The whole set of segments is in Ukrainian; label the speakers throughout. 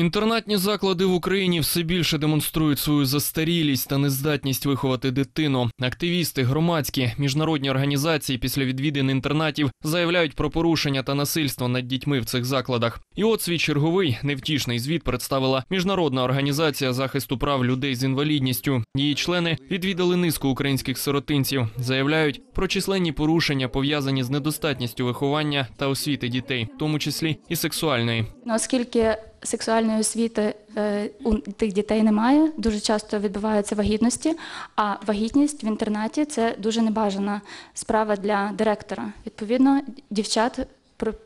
Speaker 1: Інтернатні заклади в Україні все більше демонструють свою застарілість та нездатність виховати дитину. Активісти, громадські, міжнародні організації після відвідин інтернатів заявляють про порушення та насильство над дітьми в цих закладах. І от свій черговий невтішний звіт представила міжнародна організація захисту прав людей з інвалідністю. Її члени відвідали низку українських сиротинців, заявляють про численні порушення пов'язані з недостатністю виховання та освіти дітей, в тому числі і сексуальної.
Speaker 2: Оскільки сексуальної освіти е, у тих дітей немає, дуже часто відбуваються вагітності, а вагітність в інтернаті це дуже небажана справа для директора. Відповідно, дівчат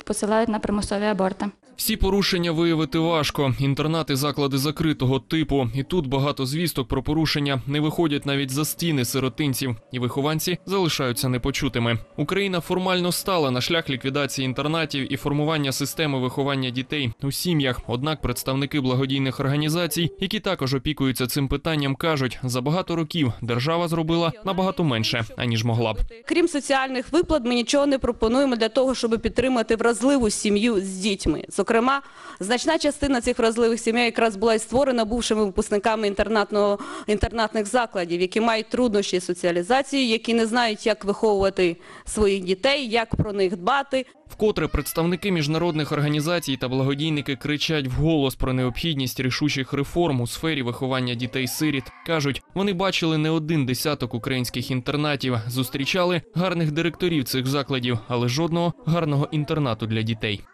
Speaker 2: посилають на примусові аборти.
Speaker 1: Всі порушення виявити важко. Інтернати, заклади закритого типу. І тут багато звісток про порушення не виходять навіть за стіни сиротинців, і вихованці залишаються непочутими. Україна формально стала на шлях ліквідації інтернатів і формування системи виховання дітей у сім'ях. Однак представники благодійних організацій, які також опікуються цим питанням, кажуть, за багато років держава зробила набагато менше аніж могла б.
Speaker 3: Крім соціальних виплат, ми нічого не пропонуємо для того, щоб підтримати вразливу сім'ю з дітьми. Зокрема, значна частина цих вразливих сімей якраз була і створена бувшими випускниками інтернатного інтернатних закладів, які мають труднощі з соціалізацією, які не знають, як виховувати своїх дітей, як про них дбати.
Speaker 1: Вкотре представники міжнародних організацій та благодійники кричать вголос про необхідність рішучих реформ у сфері виховання дітей-сиріт. кажуть, вони бачили не один десяток українських інтернатів, зустрічали гарних директорів цих закладів, але жодного гарного інтернату для дітей.